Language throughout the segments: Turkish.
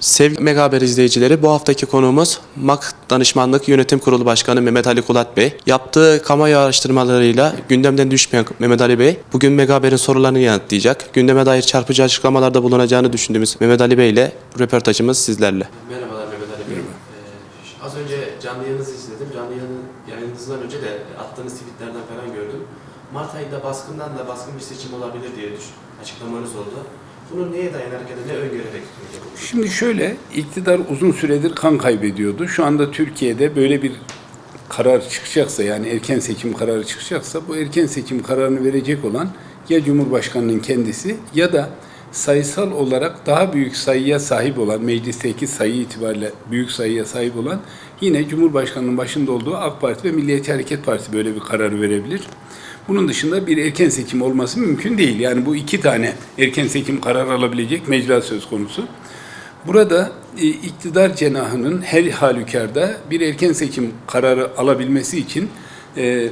Sevgili Mega Haber izleyicileri bu haftaki konuğumuz MAK Danışmanlık Yönetim Kurulu Başkanı Mehmet Ali Kulat Bey. Yaptığı kamuoyu araştırmalarıyla gündemden düşmeyen Mehmet Ali Bey bugün Mega Haber'in sorularını yanıtlayacak. Gündeme dair çarpıcı açıklamalarda bulunacağını düşündüğümüz Mehmet Ali Bey ile röportajımız sizlerle. Merhabalar Mehmet Ali Bey. Ee, az önce canlı yayınınızı izledim. Canlı yayın, yayınınızdan önce de attığınız tweetlerden falan gördüm. Mart ayında baskından da baskın bir seçim olabilir diye düş- açıklamanız oldu. Bunu neye dayanarak ya da ne öngörerek? Şimdi şöyle, iktidar uzun süredir kan kaybediyordu. Şu anda Türkiye'de böyle bir karar çıkacaksa yani erken seçim kararı çıkacaksa bu erken seçim kararını verecek olan ya Cumhurbaşkanı'nın kendisi ya da sayısal olarak daha büyük sayıya sahip olan meclisteki sayı itibariyle büyük sayıya sahip olan yine Cumhurbaşkanı'nın başında olduğu AK Parti ve Milliyetçi Hareket Partisi böyle bir kararı verebilir. Bunun dışında bir erken seçim olması mümkün değil. Yani bu iki tane erken seçim kararı alabilecek mecra söz konusu. Burada e, iktidar cenahının her halükarda bir erken seçim kararı alabilmesi için e,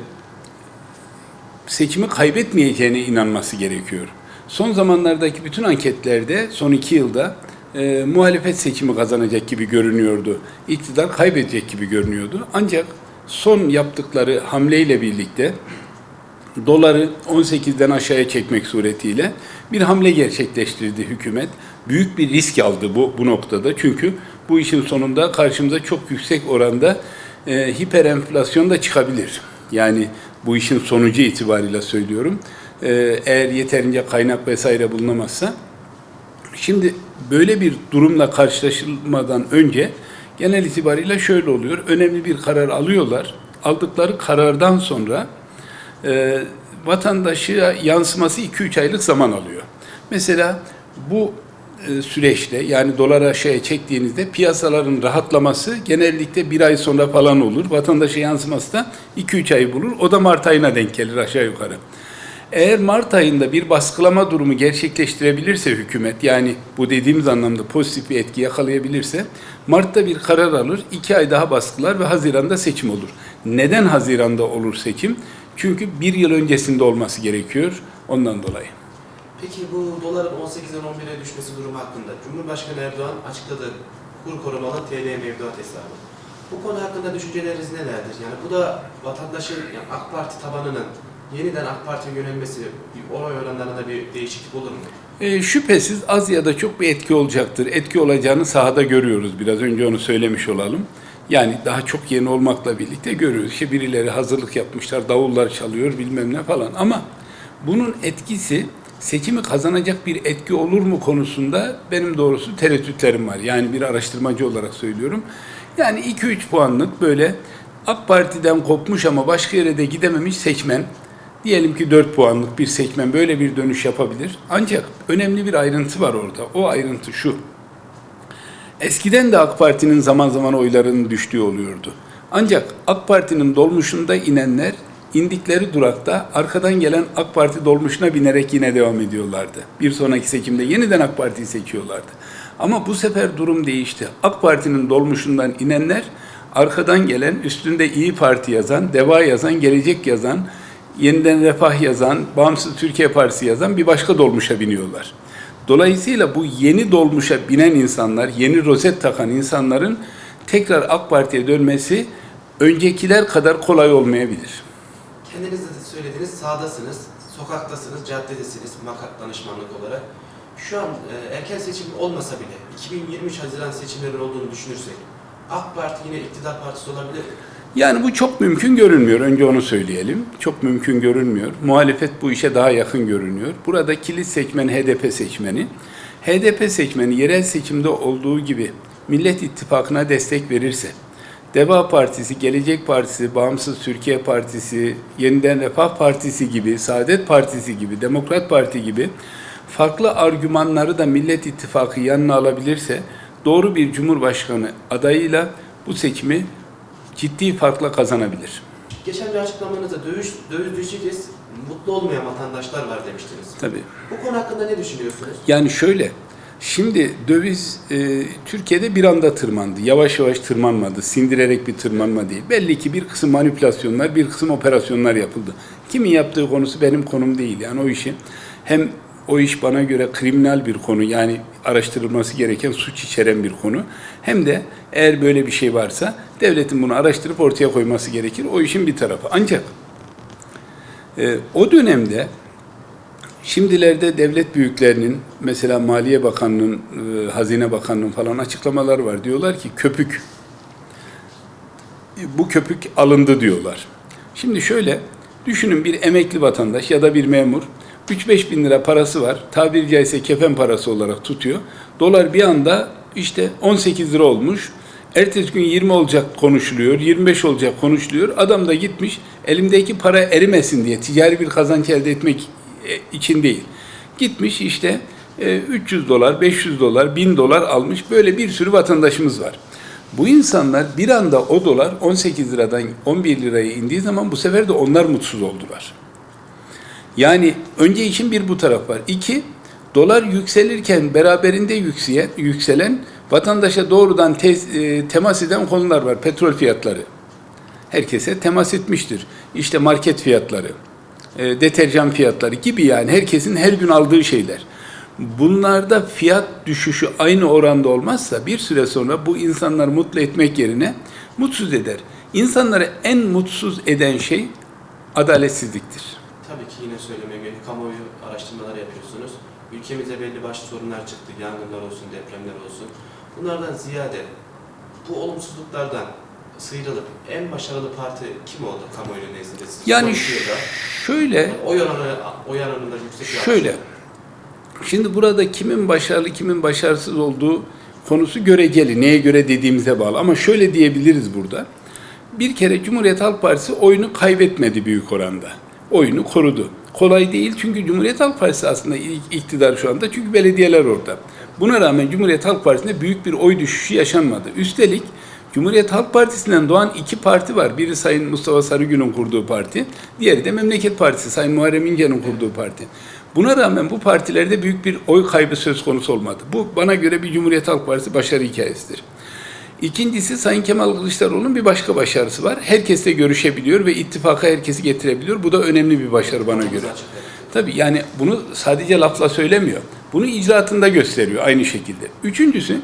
seçimi kaybetmeyeceğine inanması gerekiyor. Son zamanlardaki bütün anketlerde son iki yılda e, muhalefet seçimi kazanacak gibi görünüyordu. İktidar kaybedecek gibi görünüyordu. Ancak son yaptıkları hamleyle birlikte doları 18'den aşağıya çekmek suretiyle bir hamle gerçekleştirdi hükümet. Büyük bir risk aldı bu, bu noktada. Çünkü bu işin sonunda karşımıza çok yüksek oranda e, hiperenflasyon da çıkabilir. Yani bu işin sonucu itibariyle söylüyorum. E, eğer yeterince kaynak vesaire bulunamazsa. Şimdi böyle bir durumla karşılaşılmadan önce genel itibariyle şöyle oluyor. Önemli bir karar alıyorlar. Aldıkları karardan sonra e, vatandaşa yansıması 2-3 aylık zaman alıyor. Mesela bu e, süreçte yani dolara şeye çektiğinizde piyasaların rahatlaması genellikle bir ay sonra falan olur. Vatandaşa yansıması da 2-3 ay bulur. O da Mart ayına denk gelir aşağı yukarı. Eğer Mart ayında bir baskılama durumu gerçekleştirebilirse hükümet yani bu dediğimiz anlamda pozitif bir etki yakalayabilirse Mart'ta bir karar alır, iki ay daha baskılar ve Haziran'da seçim olur. Neden Haziran'da olur seçim? Çünkü bir yıl öncesinde olması gerekiyor ondan dolayı. Peki bu doların 18'den 11'e düşmesi durumu hakkında Cumhurbaşkanı Erdoğan açıkladı kur korumalı TL mevduat hesabı. Bu konu hakkında düşünceleriniz nelerdir? Yani bu da vatandaşın yani AK Parti tabanının yeniden AK Parti'ye yönelmesi oy oranlarında bir değişiklik olur mu? E, şüphesiz az ya da çok bir etki olacaktır. Etki olacağını sahada görüyoruz. Biraz önce onu söylemiş olalım. Yani daha çok yeni olmakla birlikte görüyoruz. İşte birileri hazırlık yapmışlar, davullar çalıyor bilmem ne falan. Ama bunun etkisi seçimi kazanacak bir etki olur mu konusunda benim doğrusu tereddütlerim var. Yani bir araştırmacı olarak söylüyorum. Yani 2-3 puanlık böyle AK Parti'den kopmuş ama başka yere de gidememiş seçmen Diyelim ki 4 puanlık bir seçmen böyle bir dönüş yapabilir. Ancak önemli bir ayrıntı var orada. O ayrıntı şu. Eskiden de AK Parti'nin zaman zaman oylarının düştüğü oluyordu. Ancak AK Parti'nin dolmuşunda inenler indikleri durakta arkadan gelen AK Parti dolmuşuna binerek yine devam ediyorlardı. Bir sonraki seçimde yeniden AK Parti'yi seçiyorlardı. Ama bu sefer durum değişti. AK Parti'nin dolmuşundan inenler arkadan gelen, üstünde İyi Parti yazan, Deva yazan, Gelecek yazan, Yeniden Refah yazan, Bağımsız Türkiye Partisi yazan bir başka dolmuşa biniyorlar. Dolayısıyla bu yeni dolmuşa binen insanlar, yeni rozet takan insanların tekrar AK Parti'ye dönmesi öncekiler kadar kolay olmayabilir. Kendiniz de söylediğiniz sahadasınız, sokaktasınız, caddedesiniz makat danışmanlık olarak. Şu an e, erken seçim olmasa bile 2023 Haziran seçimlerinin olduğunu düşünürsek AK Parti yine iktidar partisi olabilir? Yani bu çok mümkün görünmüyor. Önce onu söyleyelim. Çok mümkün görünmüyor. Muhalefet bu işe daha yakın görünüyor. Burada kilit seçmen HDP seçmeni. HDP seçmeni yerel seçimde olduğu gibi Millet İttifakı'na destek verirse, Deva Partisi, Gelecek Partisi, Bağımsız Türkiye Partisi, Yeniden Refah Partisi gibi, Saadet Partisi gibi, Demokrat Parti gibi farklı argümanları da Millet İttifakı yanına alabilirse doğru bir Cumhurbaşkanı adayıyla bu seçimi ciddi farkla kazanabilir. Geçen bir açıklamanızda dövüş, döviz düşeceğiz, mutlu olmayan vatandaşlar var demiştiniz. Tabii. Bu konu hakkında ne düşünüyorsunuz? Yani şöyle, şimdi döviz e, Türkiye'de bir anda tırmandı. Yavaş yavaş tırmanmadı. Sindirerek bir tırmanma değil. Belli ki bir kısım manipülasyonlar, bir kısım operasyonlar yapıldı. Kimin yaptığı konusu benim konum değil. Yani o işi hem o iş bana göre kriminal bir konu yani araştırılması gereken suç içeren bir konu. Hem de eğer böyle bir şey varsa devletin bunu araştırıp ortaya koyması gerekir. O işin bir tarafı. Ancak e, o dönemde şimdilerde devlet büyüklerinin mesela Maliye Bakanı'nın, e, Hazine Bakanı'nın falan açıklamaları var. Diyorlar ki köpük bu köpük alındı diyorlar. Şimdi şöyle düşünün bir emekli vatandaş ya da bir memur 3-5 bin lira parası var. Tabiri caizse kefen parası olarak tutuyor. Dolar bir anda işte 18 lira olmuş. Ertesi gün 20 olacak konuşuluyor, 25 olacak konuşuluyor. Adam da gitmiş elimdeki para erimesin diye ticari bir kazanç elde etmek e, için değil. Gitmiş işte e, 300 dolar, 500 dolar, 1000 dolar almış. Böyle bir sürü vatandaşımız var. Bu insanlar bir anda o dolar 18 liradan 11 liraya indiği zaman bu sefer de onlar mutsuz oldular. Yani önce için bir bu taraf var. İki, dolar yükselirken beraberinde yükselen, yükselen vatandaşa doğrudan tez, e, temas eden konular var. Petrol fiyatları. Herkese temas etmiştir. İşte market fiyatları, e, deterjan fiyatları gibi yani herkesin her gün aldığı şeyler. Bunlarda fiyat düşüşü aynı oranda olmazsa bir süre sonra bu insanları mutlu etmek yerine mutsuz eder. İnsanları en mutsuz eden şey adaletsizliktir. Yine söylemeye gerek. Kamuoyu araştırmaları yapıyorsunuz. Ülkemizde belli başlı sorunlar çıktı. Yangınlar olsun, depremler olsun. Bunlardan ziyade bu olumsuzluklardan sıyrılıp en başarılı parti kim oldu kamuoyu nezdinde? Siz Yani şöyle oy oranı, oy oranında yüksek Şöyle, şimdi burada kimin başarılı, kimin başarısız olduğu konusu göreceli. Neye göre dediğimize bağlı. Ama şöyle diyebiliriz burada. Bir kere Cumhuriyet Halk Partisi oyunu kaybetmedi büyük oranda. Oyunu korudu. Kolay değil çünkü Cumhuriyet Halk Partisi aslında iktidar şu anda. Çünkü belediyeler orada. Buna rağmen Cumhuriyet Halk Partisi'nde büyük bir oy düşüşü yaşanmadı. Üstelik Cumhuriyet Halk Partisi'nden doğan iki parti var. Biri Sayın Mustafa Sarıgül'ün kurduğu parti, diğeri de Memleket Partisi, Sayın Muharrem İnce'nin kurduğu parti. Buna rağmen bu partilerde büyük bir oy kaybı söz konusu olmadı. Bu bana göre bir Cumhuriyet Halk Partisi başarı hikayesidir. İkincisi Sayın Kemal Kılıçdaroğlu'nun bir başka başarısı var. Herkesle görüşebiliyor ve ittifaka herkesi getirebiliyor. Bu da önemli bir başarı bana göre. Tabii yani bunu sadece lafla söylemiyor. Bunu icraatında gösteriyor aynı şekilde. Üçüncüsü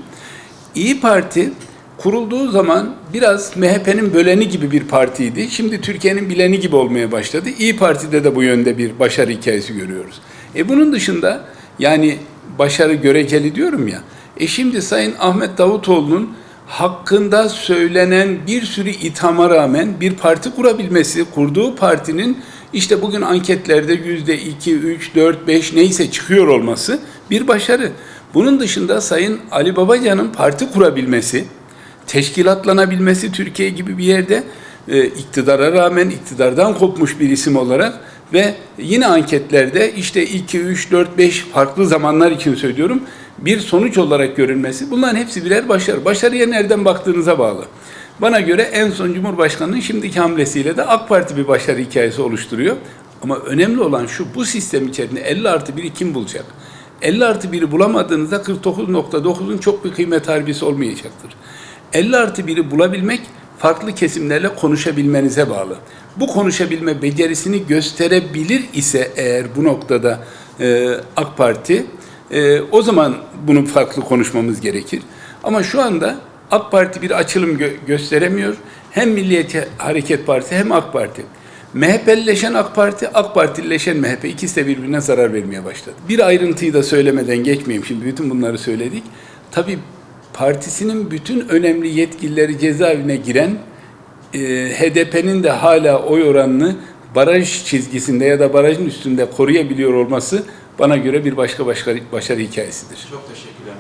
İyi Parti kurulduğu zaman biraz MHP'nin böleni gibi bir partiydi. Şimdi Türkiye'nin bileni gibi olmaya başladı. İyi Parti'de de bu yönde bir başarı hikayesi görüyoruz. E bunun dışında yani başarı göreceli diyorum ya. E şimdi Sayın Ahmet Davutoğlu'nun hakkında söylenen bir sürü ithama rağmen bir parti kurabilmesi, kurduğu partinin işte bugün anketlerde yüzde iki, üç, dört, beş neyse çıkıyor olması bir başarı. Bunun dışında Sayın Ali Babacan'ın parti kurabilmesi, teşkilatlanabilmesi Türkiye gibi bir yerde e, iktidara rağmen iktidardan kopmuş bir isim olarak ve yine anketlerde işte 2, 3, 4, 5 farklı zamanlar için söylüyorum bir sonuç olarak görülmesi bunların hepsi birer başarı. Başarıya nereden baktığınıza bağlı. Bana göre en son Cumhurbaşkanı'nın şimdiki hamlesiyle de AK Parti bir başarı hikayesi oluşturuyor. Ama önemli olan şu bu sistem içerisinde 50 artı 1'i kim bulacak? 50 artı 1'i bulamadığınızda 49.9'un çok bir kıymet harbisi olmayacaktır. 50 artı 1'i bulabilmek farklı kesimlerle konuşabilmenize bağlı. Bu konuşabilme becerisini gösterebilir ise eğer bu noktada e, AK Parti e, o zaman bunu farklı konuşmamız gerekir. Ama şu anda AK Parti bir açılım gö- gösteremiyor. Hem Milliyetçi Hareket Partisi hem AK Parti. MHP'lileşen AK Parti, AK Partilileşen MHP ikisi de birbirine zarar vermeye başladı. Bir ayrıntıyı da söylemeden geçmeyeyim şimdi bütün bunları söyledik. Tabii partisinin bütün önemli yetkilileri cezaevine giren e, HDP'nin de hala oy oranını baraj çizgisinde ya da barajın üstünde koruyabiliyor olması bana göre bir başka başka başarı hikayesidir. Çok teşekkürler.